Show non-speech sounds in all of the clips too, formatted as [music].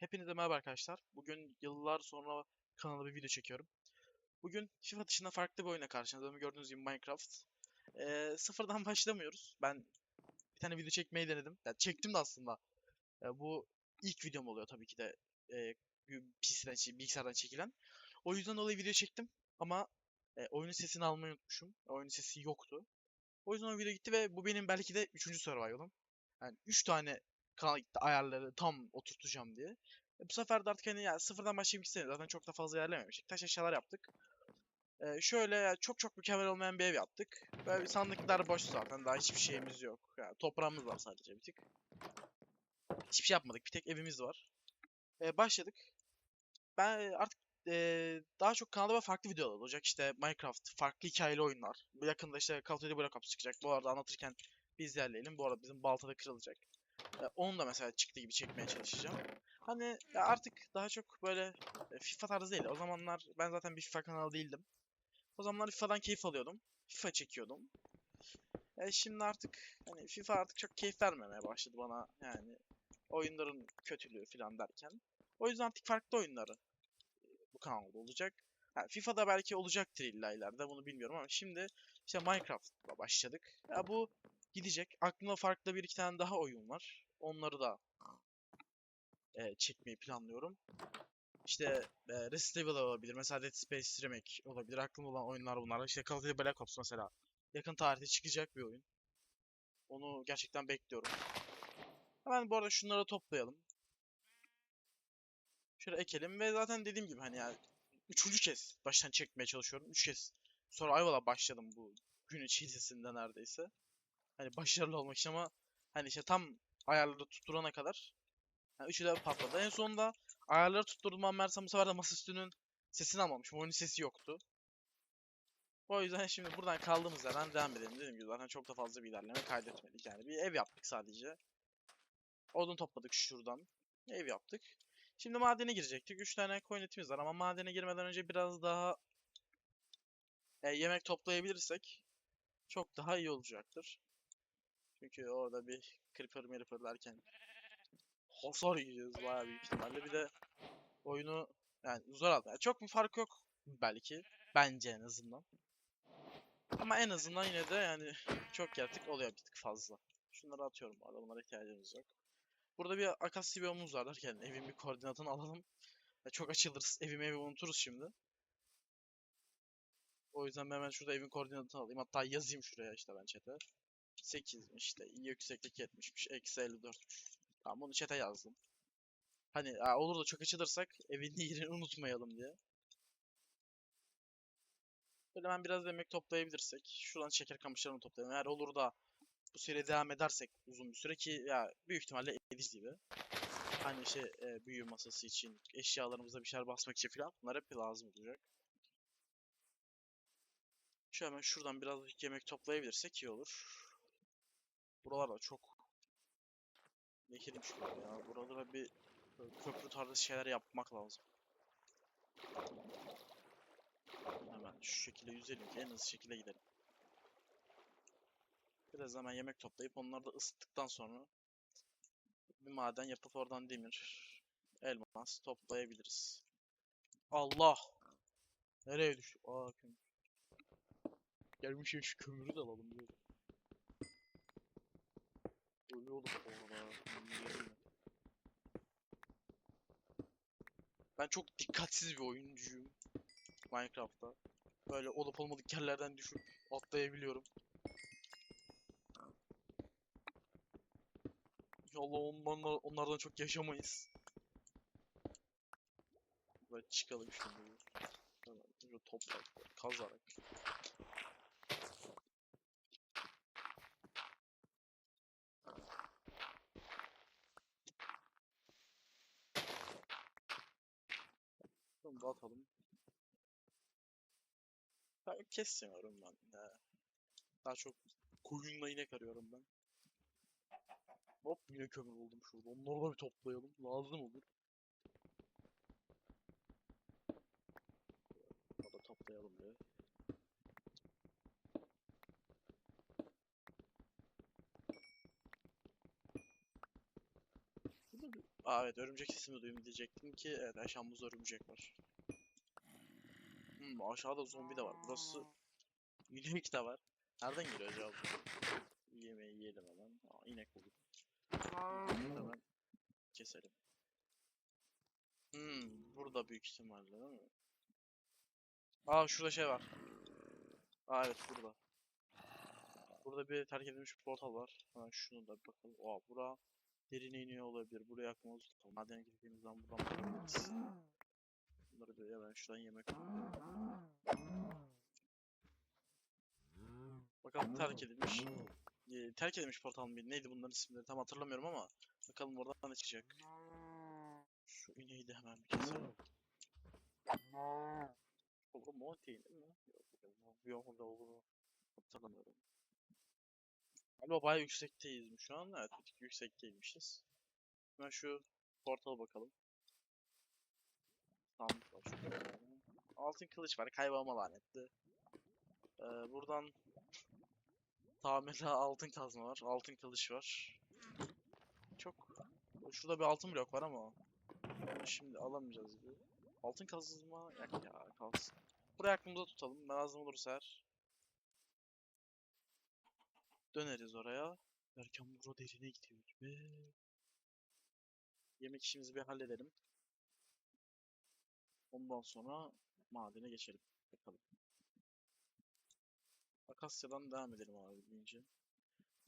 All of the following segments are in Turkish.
Hepinize merhaba arkadaşlar. Bugün yıllar sonra kanala bir video çekiyorum. Bugün FIFA dışında farklı bir oyuna karşınızdayım. Gördüğünüz gibi Minecraft. Ee, sıfırdan [laughs] başlamıyoruz. Ben bir tane video çekmeyi denedim. Yani çektim de aslında. Ee, bu ilk videom oluyor tabii ki de. E, PC'den, bilgisayardan çekilen. O yüzden dolayı video çektim. Ama e, oyunun sesini almayı unutmuşum. Oyunun sesi yoktu. O yüzden o video gitti ve bu benim belki de 3. survival'ım. Yani 3 tane ayarları tam oturtacağım diye. E, bu sefer de artık hani ya sıfırdan başlayayım istemiyorum. Zaten çok da fazla ilerlememiştik. Taş eşyalar yaptık. E, şöyle çok çok mükemmel olmayan bir ev yaptık. Böyle sandıklar boş zaten. Daha hiçbir şeyimiz yok. Yani toprağımız var sadece bir tık. Hiçbir şey yapmadık. Bir tek evimiz var. E, başladık. Ben e, artık e, daha çok kanalda farklı videolar olacak. İşte Minecraft, farklı hikayeli oyunlar. Yakında işte Call of Duty Black Ops çıkacak. Bu arada anlatırken biz ilerleyelim. Bu arada bizim baltada kırılacak. E, onu da mesela çıktı gibi çekmeye çalışacağım. Hani artık daha çok böyle e, FIFA tarzı değil. O zamanlar ben zaten bir FIFA kanalı değildim. O zamanlar FIFA'dan keyif alıyordum. FIFA çekiyordum. E, şimdi artık hani FIFA artık çok keyif vermemeye başladı bana. Yani oyunların kötülüğü falan derken. O yüzden artık farklı oyunları e, bu kanalda olacak. Ha, FIFA'da belki olacaktır illa ileride bunu bilmiyorum ama şimdi işte Minecraft'la başladık. Ya bu gidecek. Aklımda farklı bir iki tane daha oyun var. Onları da e, çekmeyi planlıyorum. İşte e, Resident Evil olabilir. Mesela Dead Space Remake olabilir. Aklımda olan oyunlar bunlar. İşte Call of Duty Black Ops mesela. Yakın tarihte çıkacak bir oyun. Onu gerçekten bekliyorum. Hemen bu arada şunları toplayalım. Şöyle ekelim ve zaten dediğim gibi hani yani üçüncü kez baştan çekmeye çalışıyorum. Üç kez sonra Ayvalık'a başladım bu gün içerisinde neredeyse. Hani başarılı olmak için ama hani işte tam ayarları tutturana kadar yani üçü de patladı. En sonunda ayarları tutturdum meğersem bu sefer de masaüstünün sesini almamışım. Oyunun sesi yoktu. O yüzden şimdi buradan kaldığımız yerden devam edelim. Dediğim gibi zaten çok da fazla bir ilerleme kaydetmedik. Yani bir ev yaptık sadece. Odun topladık şuradan. Ev yaptık. Şimdi madene girecektik. 3 tane coin etimiz var ama madene girmeden önce biraz daha e, yemek toplayabilirsek çok daha iyi olacaktır. Çünkü orada bir creeper meripper derken hasar yiyeceğiz bayağı büyük ihtimalle. Bir de oyunu yani zor aldı. Yani çok bir fark yok belki. Bence en azından. Ama en azından yine de yani çok yaratık oluyor bir tık fazla. Şunları atıyorum bu arada. Bunlara ihtiyacımız yok. Burada bir akasya biyomumuz var derken evin bir koordinatını alalım. Ya çok açılırız. Evimi evi unuturuz şimdi. O yüzden ben hemen şurada evin koordinatını alayım. Hatta yazayım şuraya işte ben chat'e. 8'miş işte. yükseklik 70'miş. Eksi 54'müş. Tamam bunu chat'e yazdım. Hani ha, olur da çok açılırsak evin [laughs] yerini unutmayalım diye. Böyle ben biraz yemek toplayabilirsek. Şuradan şeker kamışlarını toplayalım. Eğer olur da bu seriye devam edersek uzun bir süre ki ya büyük ihtimalle ediz gibi. Hani şey e, büyü masası için, eşyalarımıza bir şeyler basmak için falan bunlar hep lazım olacak. Şu hemen şuradan biraz yemek toplayabilirsek iyi olur. Buralar da çok nehirmiş gibi ya. Buralara bir böyle köprü tarzı şeyler yapmak lazım. Hemen şu şekilde yüzelim ki en hızlı şekilde gidelim. Biraz hemen yemek toplayıp onları da ısıttıktan sonra bir maden yapıp oradan demir, elmas toplayabiliriz. Allah! Nereye düştü? Aa kömür. Gelmişim şu kömürü de alalım diyor. Yemin ederim. Ben çok dikkatsiz bir oyuncuyum. Minecraft'ta. Böyle olup olmadık yerlerden düşüp atlayabiliyorum. İnşallah onlarla, onlardan çok yaşamayız. Böyle çıkalım şimdi. Hemen toprak, kazarak. Bunu da atalım. Ben kesmiyorum ben. Ya. Daha çok koyunla inek arıyorum ben. Hop yine kömür buldum şurada. Onları da bir toplayalım. Lazım olur. Bunu toplayalım bir. Aa evet örümcek sesimi duyayım diyecektim ki evet aşağımızda örümcek var. Hmm, aşağıda zombi de var. Burası inek de var. Nereden geliyor acaba? Yemeği yiyelim hemen. Aa, inek bulduk. Hemen keselim. Hmm, burada büyük ihtimalle değil mi? Aa şurada şey var. Aa evet burada. Burada bir terk edilmiş bir portal var. Hemen şunu da bir bakalım. Aa bura derine iniyor olabilir. Buraya yakmamız tutalım. Madene gittiğimiz zaman buradan bakabiliriz. Bunları bir hemen şuradan yemek Bakalım terk edilmiş. Ee, terk edilmiş portal mı? Neydi bunların isimleri tam hatırlamıyorum ama bakalım oradan ne çıkacak. Şu ineği de hemen bir keselim. Olur mu? Değil mi? Yok, yok, yok, yok. Hatırlamıyorum. Galiba bayağı yüksekteyiz mi şu an? Evet, bir tık yüksekteymişiz. Hemen şu portala bakalım. Sandık var. Altın kılıç var, kaybolma lanetli. Ee, buradan tamirde altın kazma var, altın kılıç var. Çok... Şurada bir altın blok var ama şimdi alamayacağız gibi. Altın kazma yak ya kalsın. Burayı aklımızda tutalım. Lazım olursa eğer döneriz oraya. Derken bura derine gidiyor gibi. Yemek işimizi bir halledelim. Ondan sonra madene geçelim. Bakalım. Akasya'dan devam edelim abi deyince.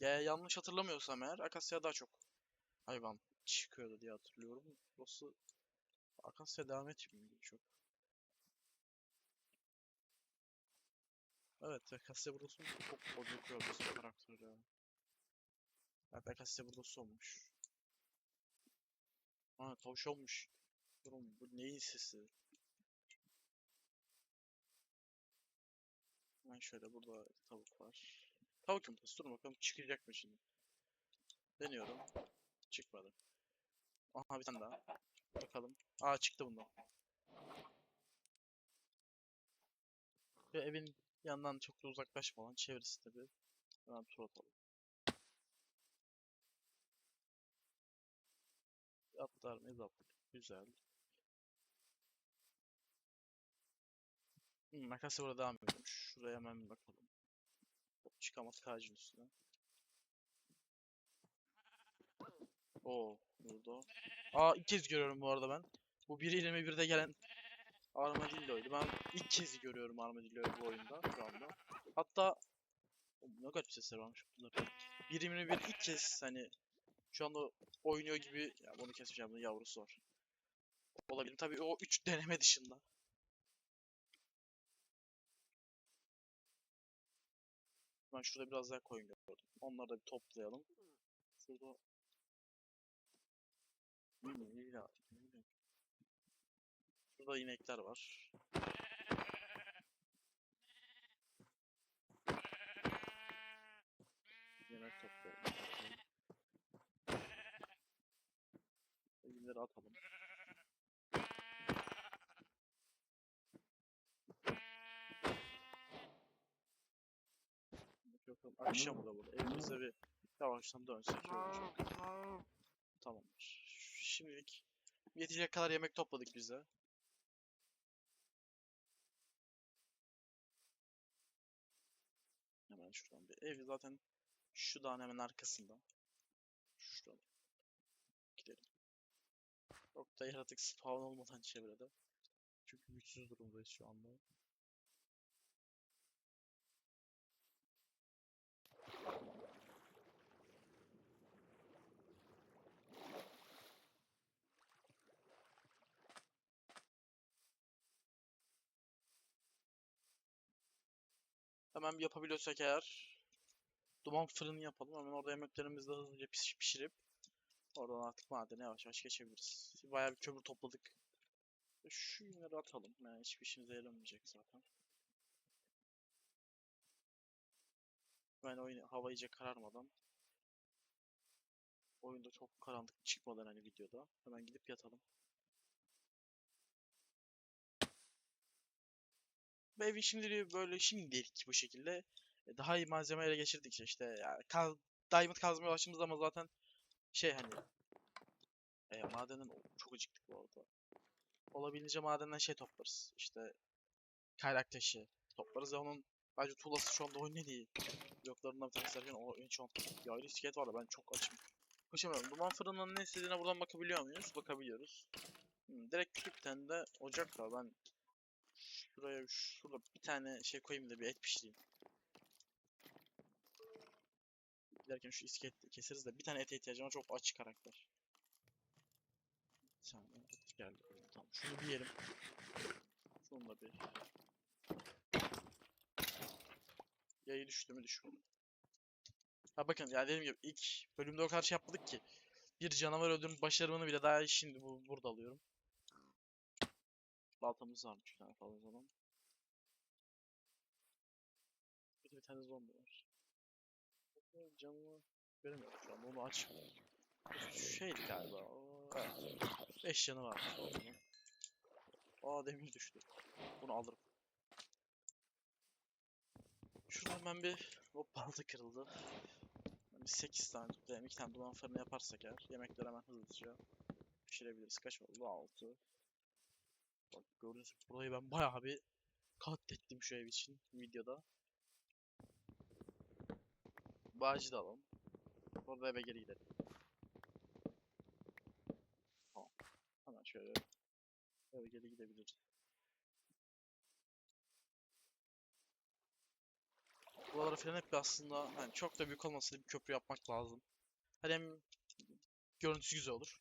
Ya yanlış hatırlamıyorsam eğer Akasya daha çok hayvan çıkıyordu diye hatırlıyorum. Burası Akasya devam etmiyor çok. Evet Akasya burada son çok bozuk bir karakter ya. Evet Akasya burada sonmuş. Ha tavşanmış. Durum bu neyin sesi? Ben şöyle burada tavuk var. Tavuk yumurtası dur bakalım çıkacak mı şimdi? Deniyorum. Çıkmadı. Aha bir tane daha. Bakalım. Aa çıktı bundan. Ve evin yanından çok da uzaklaşmadan çevresinde bir hemen tur atalım. Atlar mıyız attık. Güzel. Hmm, makası burada devam ediyormuş. Şuraya hemen bakalım. Çıkamadık ağacın üstüne. Oo, burada. Aa ilk kez görüyorum bu arada ben. Bu 1.21'de gelen Armadillo'ydu. Ben ilk kez görüyorum Armadillo'yu bu oyunda şu anda. Hatta ne kadar sesler varmış bunların. 1.21 ilk kez hani şu anda oynuyor gibi ya bunu keseceğim bunun yavrusu var. Olabilir. Tabii o 3 deneme dışında. Ben şurada biraz daha koyun gördüm. Onları da bir toplayalım. Şurada. Şurada inekler var. Yemek toplayalım. Elimleri atalım. Bakalım akşam da burada. Evimize bir yavaştan dönsek iyi. Tamamdır. Şimdilik yetecek kadar yemek topladık biz de. Hemen şuradan bir ev zaten şu dağın hemen arkasında. Şuradan gidelim. Çok da yaratık spawn olmadan çevrede. Çünkü güçsüz durumdayız şu anda. Hemen yapabiliyorsak eğer duman fırını yapalım. Hemen orada yemeklerimizi de hızlıca piş- pişirip oradan artık madene yavaş yavaş geçebiliriz. Bayağı bir kömür topladık. Şu yünleri atalım. Yani hiçbir işimize yaramayacak zaten. Ben oyun hava iyice kararmadan oyunda çok karanlık çıkmadan hani videoda hemen gidip yatalım. Ve evi şimdi böyle şimdilik bu şekilde e, daha iyi malzemeyle geçirdikçe işte yani kaz, diamond kazmaya ulaştığımız zaman zaten şey hani E, madenden çok acıktık bu arada. Olabildiğince madenden şey toplarız. İşte kaynak taşı toplarız ve onun bence tuğlası şu anda oyun değil. Bloklarından bir tanesi derken o enchant. Yaylı iskelet var da ben çok açım. Koşamıyorum. Duman fırının ne istediğine buradan bakabiliyor muyuz? Bakabiliyoruz. Hmm, direkt küçük de ocak var. Ben şuraya şurada bir tane şey koyayım da bir et pişireyim. Giderken şu iskelet keseriz de bir tane ete ihtiyacım var. Çok aç karakter. Bir tane et geldi. Tamam şunu bir yiyelim. Şunu da bir. Yayı düştü mü düşmedi. Ha bakın ya dediğim gibi ilk bölümde o kadar şey yapmadık ki. Bir canavar öldürüm başarımını bile daha şimdi bu, burada alıyorum. Baltamız varmış bir tane falan o zaman. Bir de bir tane zombi var. Canını göremiyorum şu an onu aç. Şeydi galiba. o, Evet. 5 canı varmış o zaman. Aa demir düştü. Bunu alırım. Şuradan ben bir hop balta kırıldı. Ben bir 8 tane toplayayım. 2 tane duman fırını yaparsak eğer yemekleri hemen hızlıca pişirebiliriz. Kaç oldu? 6. Bak gördüğünüz burayı ben bayağı bir katlettim şu ev için videoda. Bağcı da alalım. Orada eve geri gidelim. Tamam. Hemen şöyle eve geri gidebiliriz. Buralara falan hep aslında hani çok da büyük olmasa bir köprü yapmak lazım. Hani hem görüntüsü güzel olur.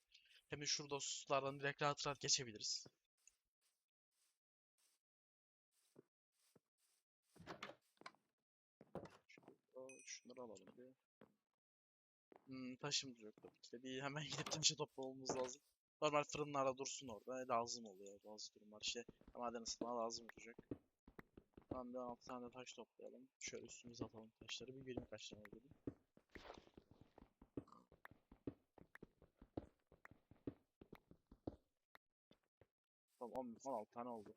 Hem de şurada sulardan direkt rahat rahat geçebiliriz. Şurada şunları alalım bir. Hmm, taşımız yok tabii ki de. Bir hemen [laughs] gidip taşı toplamamız lazım. Normal fırınlarda dursun orada. Lazım oluyor bazı durumlar. İşte maden ısıtma lazım olacak. Tamam bir 6 tane taş toplayalım. Şöyle üstümüze atalım taşları. Bir göreyim kaç tane olduğunu. Tamam 10 16 tane oldu.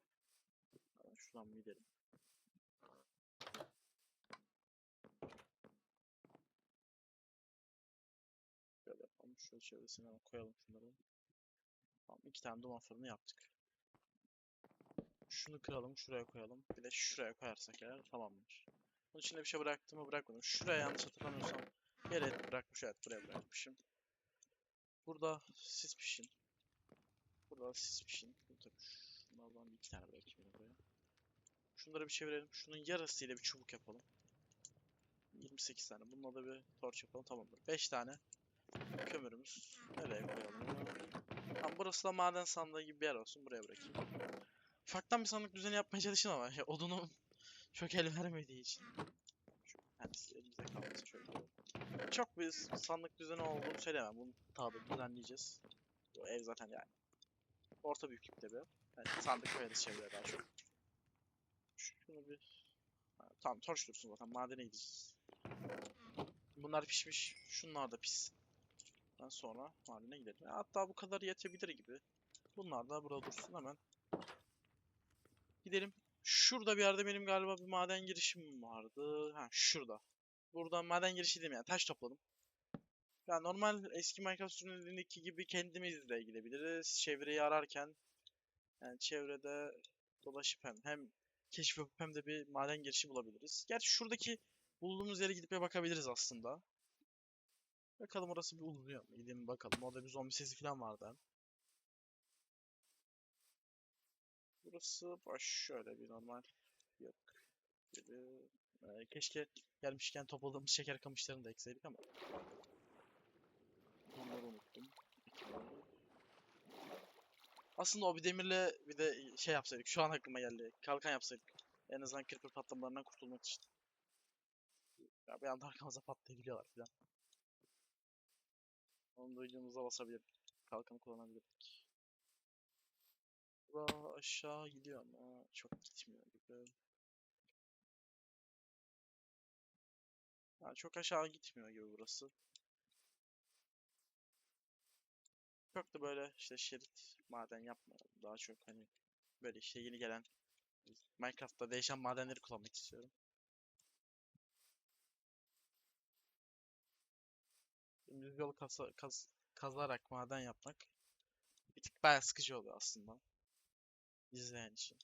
Şuradan bir gidelim. Şöyle çevresine koyalım şunları. Tamam iki tane duman fırını yaptık. Şunu kıralım, şuraya koyalım. Bir de şuraya koyarsak eğer tamamdır. Bunun içinde bir şey bıraktım mı bırakmadım. Şuraya yanlış hatırlamıyorsam yere et bırakmış, evet buraya bırakmışım. Burada siz pişin. Burada siz pişin. Tabii şunlardan iki tane bırakayım buraya. Şunları bir çevirelim. Şunun yarısıyla bir çubuk yapalım. 28 tane. Bununla da bir torç yapalım. Tamamdır. 5 tane kömürümüz. Nereye koyalım? Tamam burası da maden sandığı gibi bir yer olsun. Buraya bırakayım. Ufaktan bir sandık düzeni yapmaya çalıştım ama [laughs] ya odunum çok el vermediği için. Şu kendisi elimizde kalmasın şöyle. Çok bir sandık düzeni olduğunu söylemem. Bunu tabi düzenleyeceğiz. Bu ev zaten yani. Orta büyüklükte bir ev. Yani sandık koyarız çevreye daha çok. Şunu bir... Tamam torç dursun zaten madene gideceğiz. Bunlar pişmiş. Şunlar da pişsin. Ben sonra madene gidelim. Hatta bu kadar yetebilir gibi. Bunlar da burada dursun hemen. Gidelim. Şurada bir yerde benim galiba bir maden girişim vardı. Ha şurada. Buradan maden girişi değil yani taş topladım. Ya normal eski Minecraft sürümlerindeki gibi kendimiz de gidebiliriz. Çevreyi ararken yani çevrede dolaşıp hem, hem keşif hem de bir maden girişi bulabiliriz. Gerçi şuradaki bulduğumuz yere gidip bakabiliriz aslında. Bakalım orası bir ulunuyor mu? Gidelim bakalım. Orada bir zombi sesi falan vardı. Burası boş. Şöyle bir normal yok gibi. Ee, keşke gelmişken topladığımız şeker kamışlarını da ekseydik ama. Onları unuttum. Aslında o bir demirle bir de şey yapsaydık. Şu an aklıma geldi. Kalkan yapsaydık. En azından creeper patlamalarından kurtulmak için. Ya bir anda arkamıza patlayabiliyorlar filan. Onu duyduğumuzda basabilirdik. Kalkanı kullanabilirdik. Bura aşağı gidiyor ama çok gitmiyor gibi. Yani çok aşağı gitmiyor gibi burası. Çok da böyle işte şerit maden yapmayalım. Daha çok hani böyle işte yeni gelen Minecraft'ta değişen madenleri kullanmak istiyorum. Düz yol kasa, kaz, kazarak maden yapmak bayağı sıkıcı oluyor aslında. İzleyen için.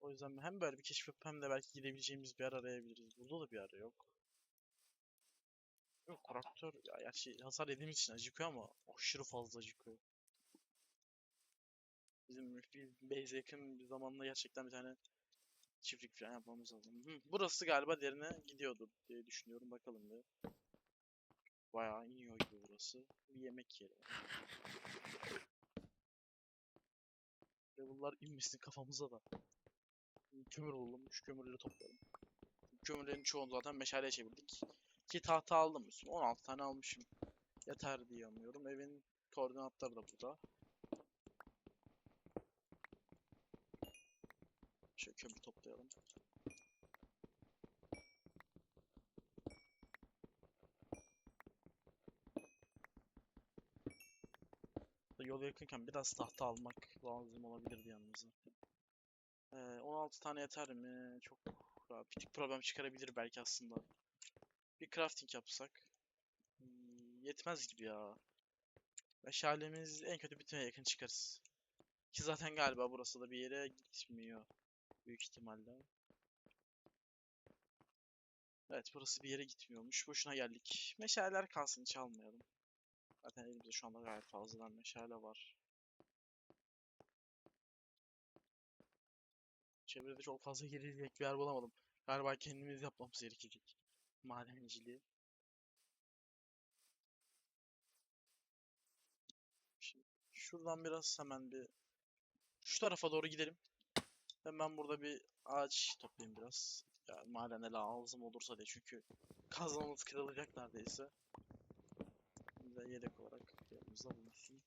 O yüzden hem böyle bir keşif hem de belki gidebileceğimiz bir yer arayabiliriz. Burada da bir yer yok. Yok traktör ya gerçi hasar yediğimiz için acıkıyor ama aşırı fazla acıkıyor. Bizim bir base'e yakın bir zamanda gerçekten bir tane çiftlik falan yapmamız lazım. Hı, burası galiba derine gidiyordu diye düşünüyorum. Bakalım bir. Bayağı iniyor gibi burası. Bir yemek yeri. Level'lar inmesin kafamıza da. Kömür bulalım. Şu kömürleri toplayalım. Kömürlerin çoğunu zaten meşaleye çevirdik. Ki tahta aldım üstüme. 16 tane almışım. Yeter diye anlıyorum. Evin koordinatları da burada. Şöyle kömür toplayalım. Yol yakınken biraz tahta almak lazım olabilirdi yanımıza. Ee, 16 tane yeter mi? Çok bir tık problem çıkarabilir belki aslında. Bir crafting yapsak. Hmm, yetmez gibi ya. Meşalemiz en kötü bitmeye yakın çıkarız. Ki zaten galiba burası da bir yere gitmiyor. Büyük ihtimalle. Evet burası bir yere gitmiyormuş. Boşuna geldik. Meşaleler kalsın hiç almayalım. Zaten elimizde şu anda gayet fazladan meşale var. Çevrede çok fazla gelecek bir yer bulamadım. Galiba kendimiz yapmamız gerekecek. Madenciliği. Şimdi şuradan biraz hemen bir şu tarafa doğru gidelim. Hemen burada bir ağaç toplayayım biraz. Yani madene lazım olursa diye çünkü kazmamız kırılacak neredeyse. De yedek olarak yanımızda bulunsun.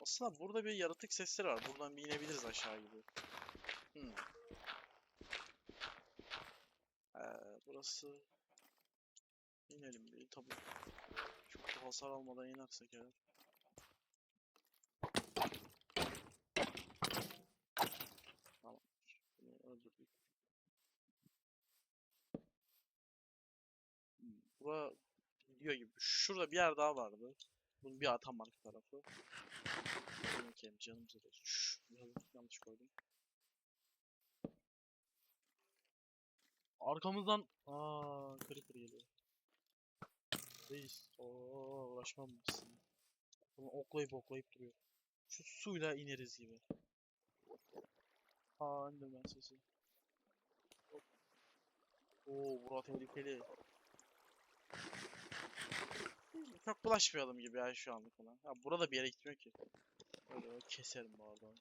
Aslında burada bir yaratık sesleri var. Buradan bir inebiliriz aşağı gibi. Hmm. Ee, burası inelim bir tabi çok hasar almadan inersek eğer. Tamam. Bunu öldürdük. Hmm, Bura gidiyor gibi. Şurada bir yer daha vardı. Bunun bir atam arka tarafı. Da. Şşş, biraz yanlış koydum. Arkamızdan aa creeper geliyor. Reis. Oo uğraşmam mısın? Bunu oklayıp oklayıp duruyor. Şu suyla ineriz gibi. Aa Enderman sesi. Hop. Oo bura tehlikeli. Çok bulaşmayalım gibi ya şu anlık falan. Ya burada bir yere gitmiyor ki. Öyle keserim bu arada.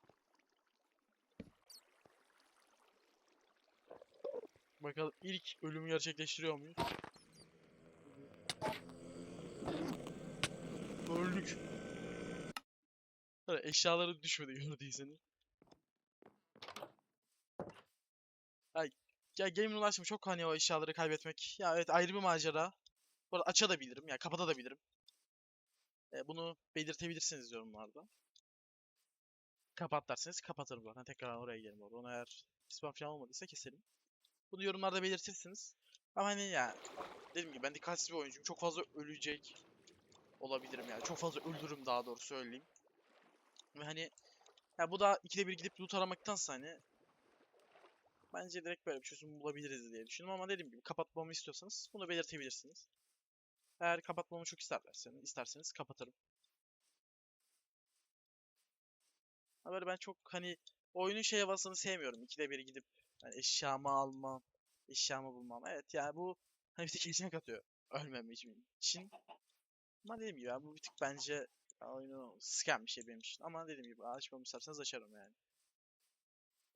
Bakalım ilk ölümü gerçekleştiriyor muyuz? Öldük. Hani eşyaları düşmedi gördüyseniz. Ay, ya game'in ulaşımı çok hani o eşyaları kaybetmek. Ya evet ayrı bir macera. Bu arada açabilirim ya kapatabilirim. E, bunu belirtebilirsiniz yorumlarda. Kapat derseniz kapatırım zaten. Tekrar oraya girelim orada. Onu eğer spam falan olmadıysa keselim. Bunu yorumlarda belirtirsiniz. Ama hani ya dediğim gibi ben dikkatsiz bir oyuncuyum. Çok fazla ölecek olabilirim yani. Çok fazla öldürürüm daha doğru söyleyeyim. Ve hani ya bu da ikide bir gidip loot aramaktansa hani bence direkt böyle bir çözüm bulabiliriz diye düşündüm ama dediğim gibi kapatmamı istiyorsanız bunu belirtebilirsiniz. Eğer kapatmamı çok isterlerseniz, isterseniz kapatırım. Ama böyle ben çok hani oyunun şey havasını sevmiyorum. İkide bir gidip hani eşyamı almam, eşyamı bulmam. Evet yani bu hani bir tek içine katıyor. Ölmem için. Ama dediğim gibi ya bu bir tık bence oyunu scam bir şey benim için. Ama dediğim gibi açmamı isterseniz açarım yani.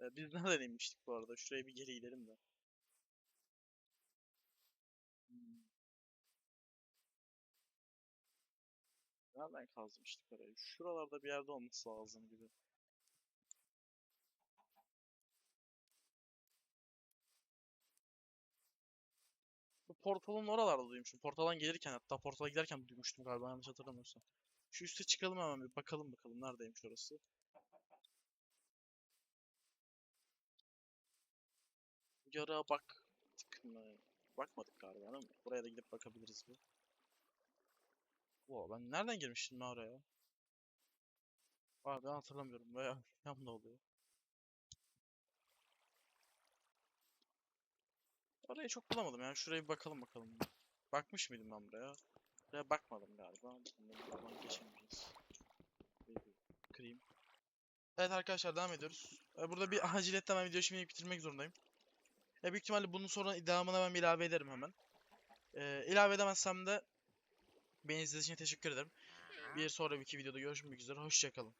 Ee, biz nereden inmiştik bu arada? Şuraya bir geri gidelim de. Nereden kazmıştık orayı? Şuralarda bir yerde olması lazım gibi. Bu portalın oralarda duymuştum. Portaldan gelirken hatta portala giderken duymuştum galiba yanlış hatırlamıyorsam. Şu üste çıkalım hemen bir bakalım bakalım neredeymiş orası. Yara baktık mı? Bakmadık galiba değil mi? Buraya da gidip bakabiliriz bir. Oo, ben nereden girmiştim oraya? Abi ben hatırlamıyorum. Veya [laughs] yan ne oluyor? Orayı çok bulamadım yani. Şuraya bir bakalım bakalım. Bakmış mıydım ben buraya? Buraya bakmadım galiba. Buradan geçemiyoruz. Bir Kırayım. Evet arkadaşlar devam ediyoruz. Ee, Burada bir [laughs] aciliyetten ben videoyu şimdi bitirmek zorundayım. E büyük ihtimalle bunun sonra devamına ben ilave ederim hemen. Ee, ilave edemezsem de beni izlediğiniz için teşekkür ederim. Bir sonraki videoda görüşmek üzere. Hoşçakalın.